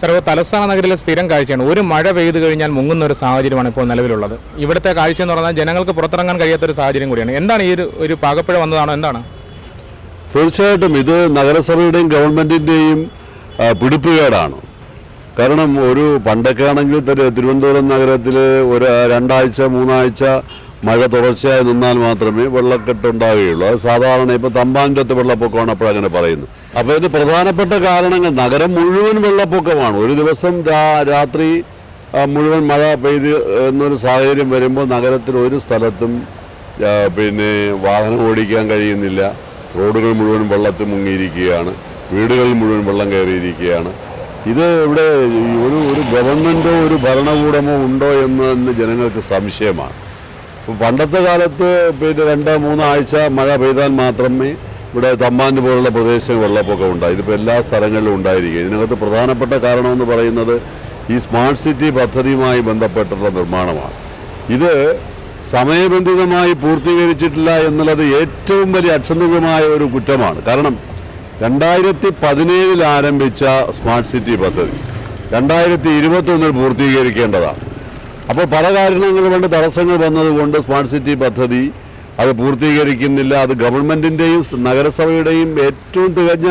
സർവ തലസ്ഥാന നഗരിലെ സ്ഥിരം കാഴ്ചയാണ്. ഒരു മഴ പെയ്തു കഴിഞ്ഞാൽ മുങ്ങുന്ന ഒരു സാഹചര്യമാണ് ഇപ്പോൾ നിലവിലുള്ളത്. ഇവിടുത്തെ കാഴ്ച എന്ന് പറഞ്ഞാൽ ജനങ്ങൾക്ക് പുറത്തിറങ്ങാൻ കഴിയാത്ത ഒരു സാഹചര്യം കൂടിയാണ്. എന്താണ് ഈ ഒരു ഒരു പാകപ്പിഴ വന്നതാണോ? എന്താണ്? തീർച്ചയായിട്ടും ഇത് നഗരസഭയുടെയും ഗവൺമെന്റിന്റെയും പിടിപ്പുകേടാണ്. കാരണം ഒരു പണ്ടൊക്കെ ആണെങ്കിൽ തിരു- തിരുവനന്തപുരം നഗരത്തിൽ ഒരു രണ്ടാഴ്ച മൂന്നാഴ്ച മഴ തുടർച്ചയായി നിന്നാൽ മാത്രമേ വെള്ളക്കെട്ട് ഉണ്ടാവുകയുള്ളൂ. അത് സാധാരണ ഇപ്പോൾ തമ്പാന്റെ വെള്ളപ്പൊക്കമാണ് അപ്പോഴങ്ങനെ പറയുന്നത്. അപ്പോൾ ഇത് പ്രധാനപ്പെട്ട കാരണങ്ങൾ നഗരം മുഴുവൻ വെള്ളപ്പൊക്കമാണ്. ഒരു ദിവസം രാത്രി മുഴുവൻ മഴ പെയ്ത് എന്നൊരു സാഹചര്യം വരുമ്പോൾ നഗരത്തിൽ ഒരു സ്ഥലത്തും പിന്നെ വാഹനം ഓടിക്കാൻ കഴിയുന്നില്ല. റോഡുകൾ മുഴുവൻ വെള്ളത്തിൽ മുങ്ങിയിരിക്കുകയാണ്. വീടുകളിൽ മുഴുവൻ വെള്ളം കയറിയിരിക്കുകയാണ്. ഇത് ഇവിടെ ഒരു ഒരു ഗവൺമെന്റോ ഒരു ഭരണകൂടമോ ഉണ്ടോ എന്ന് ജനങ്ങൾക്ക് സംശയമാണ്. പണ്ടത്തെ കാലത്ത് പിന്നെ രണ്ട് മൂന്നാഴ്ച മഴ പെയ്താൽ മാത്രമേ ഇവിടെ തമ്പാന് പോലുള്ള പ്രദേശങ്ങളിൽ വെള്ളപ്പൊക്കം ഉണ്ടായി ഇതിപ്പോൾ എല്ലാ സ്ഥലങ്ങളിലും ഉണ്ടായിരിക്കും. ഇതിനകത്ത് പ്രധാനപ്പെട്ട കാരണമെന്ന് പറയുന്നത് ഈ സ്മാർട്ട് സിറ്റി പദ്ധതിയുമായി ബന്ധപ്പെട്ടുള്ള നിർമ്മാണമാണ്. ഇത് സമയബന്ധിതമായി പൂർത്തീകരിച്ചിട്ടില്ല എന്നുള്ളത് ഏറ്റവും വലിയ അക്ഷന്തമായ ഒരു കുറ്റമാണ്. കാരണം രണ്ടായിരത്തി പതിനേഴിൽ ആരംഭിച്ച സ്മാർട്ട് സിറ്റി പദ്ധതി രണ്ടായിരത്തി ഇരുപത്തൊന്നിൽ പൂർത്തീകരിക്കേണ്ടതാണ്. അപ്പോൾ പല കാരണങ്ങൾ കൊണ്ട് തടസ്സങ്ങൾ വന്നതുകൊണ്ട് സ്മാർട്ട് സിറ്റി പദ്ധതി അത് പൂർത്തീകരിക്കുന്നില്ല. അത് ഗവൺമെന്റിന്റെയും നഗരസഭയുടെയും ഏറ്റവും തികഞ്ഞ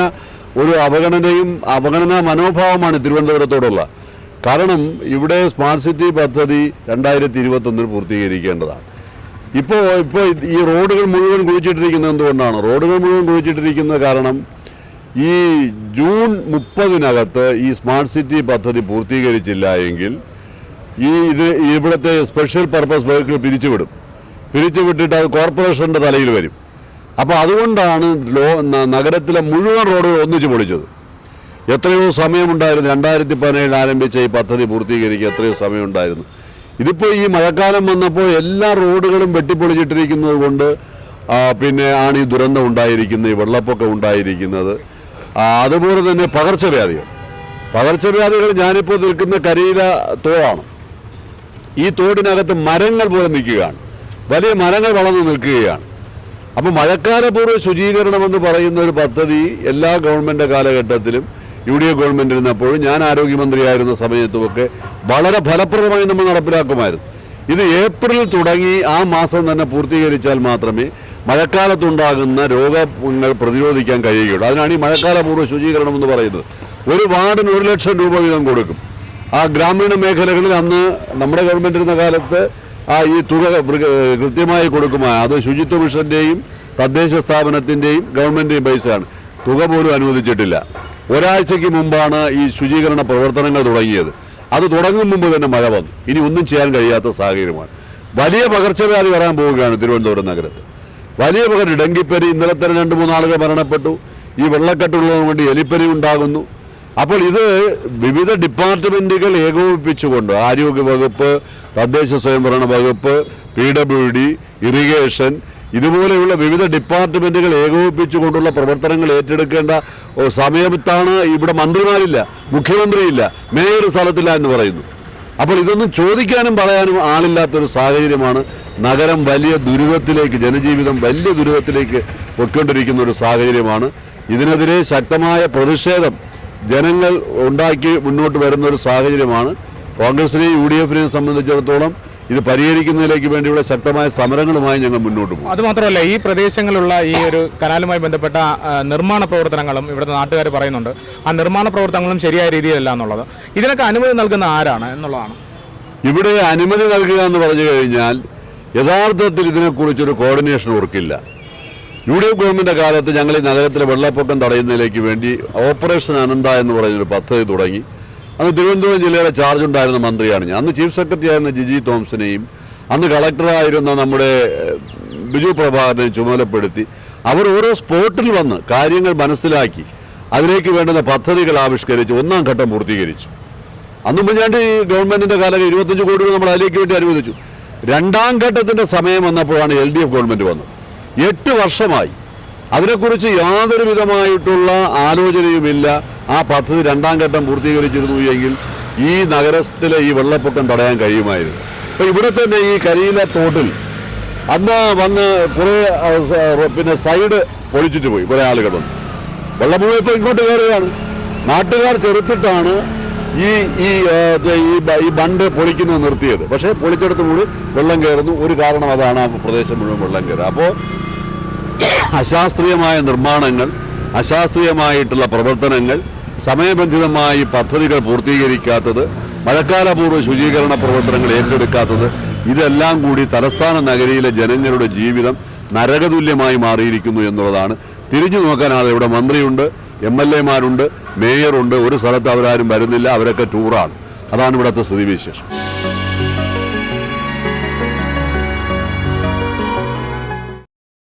ഒരു അവഗണനയും അവഗണനാ മനോഭാവമാണ് തിരുവനന്തപുരത്തോടുള്ള. കാരണം ഇവിടെ സ്മാർട്ട് സിറ്റി പദ്ധതി രണ്ടായിരത്തി ഇരുപത്തൊന്നിൽ പൂർത്തീകരിക്കേണ്ടതാണ് ഇപ്പോൾ ഇപ്പോൾ ഈ റോഡുകൾ മുഴുവൻ കുഴിച്ചിട്ടിരിക്കുന്നത് എന്തുകൊണ്ടാണ്? റോഡുകൾ മുഴുവൻ കുഴിച്ചിട്ടിരിക്കുന്നത് കാരണം ഈ ജൂൺ മുപ്പതിനകത്ത് ഈ സ്മാർട്ട് സിറ്റി പദ്ധതി പൂർത്തീകരിച്ചില്ല എങ്കിൽ ഈ ഇത് ഇവിടുത്തെ സ്പെഷ്യൽ പർപ്പസ് വെഹിക്കിൾ പിരിച്ചുവിടും. പിരിച്ചുവിട്ടിട്ട് അത് കോർപ്പറേഷന്റെ തലയിൽ വരും. അപ്പോൾ അതുകൊണ്ടാണ് ലോ നഗരത്തിലെ മുഴുവൻ റോഡുകൾ ഒന്നിച്ച് പൊളിച്ചത്. എത്രയോ സമയമുണ്ടായിരുന്നു. രണ്ടായിരത്തി പതിനേഴിൽ ആരംഭിച്ച ഈ പദ്ധതി പൂർത്തീകരിക്കുക എത്രയോ സമയമുണ്ടായിരുന്നു. ഇതിപ്പോൾ ഈ മഴക്കാലം വന്നപ്പോൾ എല്ലാ റോഡുകളും വെട്ടിപ്പൊളിച്ചിട്ടിരിക്കുന്നത് കൊണ്ട് പിന്നെ ആണ് ഈ ദുരന്തം ഉണ്ടായിരിക്കുന്നത് ഈ വെള്ളപ്പൊക്കം ഉണ്ടായിരിക്കുന്നത്. അതുപോലെ തന്നെ പകർച്ചവ്യാധികൾ. പകർച്ചവ്യാധികൾ ഞാനിപ്പോൾ നിൽക്കുന്ന കരിയില തോടാണ്. ഈ തോടിനകത്ത് മരങ്ങൾ പോലെ നിൽക്കുകയാണ്. വലിയ മരങ്ങൾ വളർന്നു നിൽക്കുകയാണ്. അപ്പോൾ മഴക്കാലപൂർവ ശുചീകരണം എന്ന് പറയുന്ന ഒരു പദ്ധതി എല്ലാ ഗവൺമെന്റ് കാലഘട്ടത്തിലും യു ഡി എഫ് ഗവൺമെന്റ് ഇരുന്നപ്പോഴും ഞാൻ ആരോഗ്യമന്ത്രിയായിരുന്ന സമയത്തുമൊക്കെ വളരെ ഫലപ്രദമായി നമ്മൾ നടപ്പിലാക്കുമായിരുന്നു. ഇത് ഏപ്രിലിൽ തുടങ്ങി ആ മാസം തന്നെ പൂർത്തീകരിച്ചാൽ മാത്രമേ മഴക്കാലത്തുണ്ടാകുന്ന രോഗങ്ങൾ പ്രതിരോധിക്കാൻ കഴിയുകയുള്ളൂ. അതിനാണ് ഈ മഴക്കാലപൂർവ ശുചീകരണം എന്ന് പറയുന്നത്. ഒരു വാർഡിന് ഒരു ലക്ഷം രൂപ വീതം കൊടുക്കും. ആ ഗ്രാമീണ മേഖലകളിൽ അന്ന് നമ്മുടെ ഗവൺമെന്റ് ഇരുന്ന കാലത്ത് ആ ഈ തുക കൃത്യമായി കൊടുക്കുമ്പോൾ അത് ശുചിത്വ മിഷന്റെയും തദ്ദേശ സ്ഥാപനത്തിന്റെയും ഗവൺമെന്റിന്റെയും പൈസയാണ്. തുക പോലും അനുവദിച്ചിട്ടില്ല. ഒരാഴ്ചയ്ക്ക് മുമ്പാണ് ഈ ശുചീകരണ പ്രവർത്തനങ്ങൾ തുടങ്ങിയത്. അത് തുടങ്ങും മുമ്പ് തന്നെ മഴ വന്നു. ഇനി ഒന്നും ചെയ്യാൻ കഴിയാത്ത സാഹചര്യമാണ്. വലിയ പകർച്ചവ്യാധി വരാൻ പോവുകയാണ് തിരുവനന്തപുരം നഗരത്ത് വലിയ പകർച്ച ഡെങ്കിപ്പനി ഇന്നലെ തന്നെ രണ്ട് മൂന്നാളുകൾ മരണപ്പെട്ടു. ഈ വെള്ളക്കെട്ടുള്ളതുകൊണ്ട് എലിപ്പനി ഉണ്ടാകുന്നു. അപ്പോൾ ഇത് വിവിധ ഡിപ്പാർട്ട്മെന്റുകൾ ഏകോപിപ്പിച്ചുകൊണ്ട് ആരോഗ്യ വകുപ്പ് തദ്ദേശ സ്വയംഭരണ വകുപ്പ് പി ഡബ്ല്യു ഡി ഇറിഗേഷൻ ഇതുപോലെയുള്ള വിവിധ ഡിപ്പാർട്ട്മെന്റുകൾ ഏകോപിപ്പിച്ചുകൊണ്ടുള്ള പ്രവർത്തനങ്ങൾ ഏറ്റെടുക്കേണ്ട സമയത്താണ് ഇവിടെ മന്ത്രിമാരില്ല മുഖ്യമന്ത്രിയില്ല മേയർ സ്ഥലത്തില്ല എന്ന് പറയുന്നു. അപ്പോൾ ഇതൊന്നും ചോദിക്കാനും പറയാനും ആളില്ലാത്തൊരു സാഹചര്യമാണ് നഗരം വലിയ ദുരിതത്തിലേക്ക് ജനജീവിതം വലിയ ദുരിതത്തിലേക്ക് പൊയ്ക്കൊണ്ടിരിക്കുന്ന ഒരു സാഹചര്യമാണ്. ഇതിനെതിരെ ശക്തമായ പ്രതിഷേധം ജനങ്ങൾ ഉണ്ടാക്കി മുന്നോട്ട് വരുന്ന ഒരു സാഹചര്യമാണ്. കോൺഗ്രസിനെയും യു ഡി എഫിനെയും സംബന്ധിച്ചിടത്തോളം ഇത് പരിഹരിക്കുന്നതിലേക്ക് വേണ്ടിയുള്ള ശക്തമായ സമരങ്ങളുമായി ഞങ്ങൾ മുന്നോട്ട് പോകും. അതുമാത്രമല്ല ഈ പ്രദേശങ്ങളിലുള്ള ഈ ഒരു കനാലുമായി ബന്ധപ്പെട്ട നിർമ്മാണ പ്രവർത്തനങ്ങളും ഇവിടുത്തെ നാട്ടുകാർ പറയുന്നുണ്ട്. ആ നിർമ്മാണ പ്രവർത്തനങ്ങളും ശരിയായ രീതിയിലല്ല എന്നുള്ളത്. ഇതിനൊക്കെ അനുമതി നൽകുന്ന ആരാണ് എന്നുള്ളതാണ്. ഇവിടെ അനുമതി നൽകുക എന്ന് പറഞ്ഞു കഴിഞ്ഞാൽ യഥാർത്ഥത്തിൽ ഇതിനെക്കുറിച്ചൊരു കോർഡിനേഷൻ വർക്കില്ല യു ഡി എഫ് ഗവൺമെന്റ് കാലത്ത് ഞങ്ങൾ ഈ നഗരത്തിലെ വെള്ളപ്പൊക്കം തടയുന്നതിലേക്ക് വേണ്ടി ഓപ്പറേഷൻ അനന്ത എന്ന് പറയുന്നൊരു പദ്ധതി തുടങ്ങി. അന്ന് തിരുവനന്തപുരം ജില്ലയുടെ ചാർജ് ഉണ്ടായിരുന്ന മന്ത്രിയാണ് ഞാൻ. അന്ന് ചീഫ് സെക്രട്ടറി ആയിരുന്ന ജിജി തോംസിനെയും അന്ന് കളക്ടറായിരുന്ന നമ്മുടെ ബിജു പ്രഭാകരനെയും ചുമതലപ്പെടുത്തി അവർ ഓരോ സ്പോട്ടിൽ വന്ന് കാര്യങ്ങൾ മനസ്സിലാക്കി അതിലേക്ക് വേണ്ടുന്ന പദ്ധതികൾ ആവിഷ്കരിച്ച് ഒന്നാം ഘട്ടം പൂർത്തീകരിച്ചു. അന്ന് ഈ ഗവൺമെന്റിന്റെ കാലം ഇരുപത്തഞ്ച് കോടി രൂപ നമ്മൾ അതിലേക്ക് വേണ്ടി അനുവദിച്ചു. രണ്ടാം ഘട്ടത്തിന്റെ സമയം വന്നപ്പോഴാണ് എൽ ഡി എഫ് ഗവൺമെന്റ് വന്നത്. എട്ട് വർഷമായി. അതിനെക്കുറിച്ച് യാതൊരു വിധമായിട്ടുള്ള ആലോചനയുമില്ല. ആ പദ്ധതി രണ്ടാം ഘട്ടം പൂർത്തീകരിച്ചിരുന്നു എങ്കിൽ ഈ നഗരത്തിലെ ഈ വെള്ളപ്പൊക്കം തടയാൻ കഴിയുമായിരുന്നു. അപ്പൊ ഇവിടെ തന്നെ ഈ കരിയില തോട്ടിൽ അന്ന് വന്ന് കുറേ പിന്നെ സൈഡ് പൊളിച്ചിട്ട് പോയി. കുറെ വന്നു. വെള്ളം മുഴുവൻ ഇങ്ങോട്ട് കയറുകയാണ്. നാട്ടുകാർ ചെറുത്തിട്ടാണ് ഈ ഈ ഈ ബണ്ട് പൊളിക്കുന്നത് നിർത്തിയത്. പക്ഷേ പൊളിച്ചെടുത്ത് വെള്ളം കയറുന്നു. ഒരു കാരണം അതാണ് ആ പ്രദേശം മുഴുവൻ വെള്ളം കയറുക അപ്പോൾ അശാസ്ത്രീയമായ നിർമ്മാണങ്ങൾ അശാസ്ത്രീയമായിട്ടുള്ള പ്രവർത്തനങ്ങൾ സമയബന്ധിതമായി പദ്ധതികൾ പൂർത്തീകരിക്കാത്തത് മഴക്കാലപൂർവ ശുചീകരണ പ്രവർത്തനങ്ങൾ ഏറ്റെടുക്കാത്തത് ഇതെല്ലാം കൂടി തലസ്ഥാന നഗരിയിലെ ജനങ്ങളുടെ ജീവിതം നരകതുല്യമായി മാറിയിരിക്കുന്നു എന്നുള്ളതാണ്. തിരിഞ്ഞു നോക്കാനാണ് ഇവിടെ മന്ത്രിയുണ്ട് എം എൽ എമാരുണ്ട് മേയറുണ്ട്. ഒരു സ്ഥലത്ത് അവരാരും വരുന്നില്ല അവരൊക്കെ ടൂറാണ്. അതാണ് ഇവിടുത്തെ സ്ഥിതിവിശേഷം.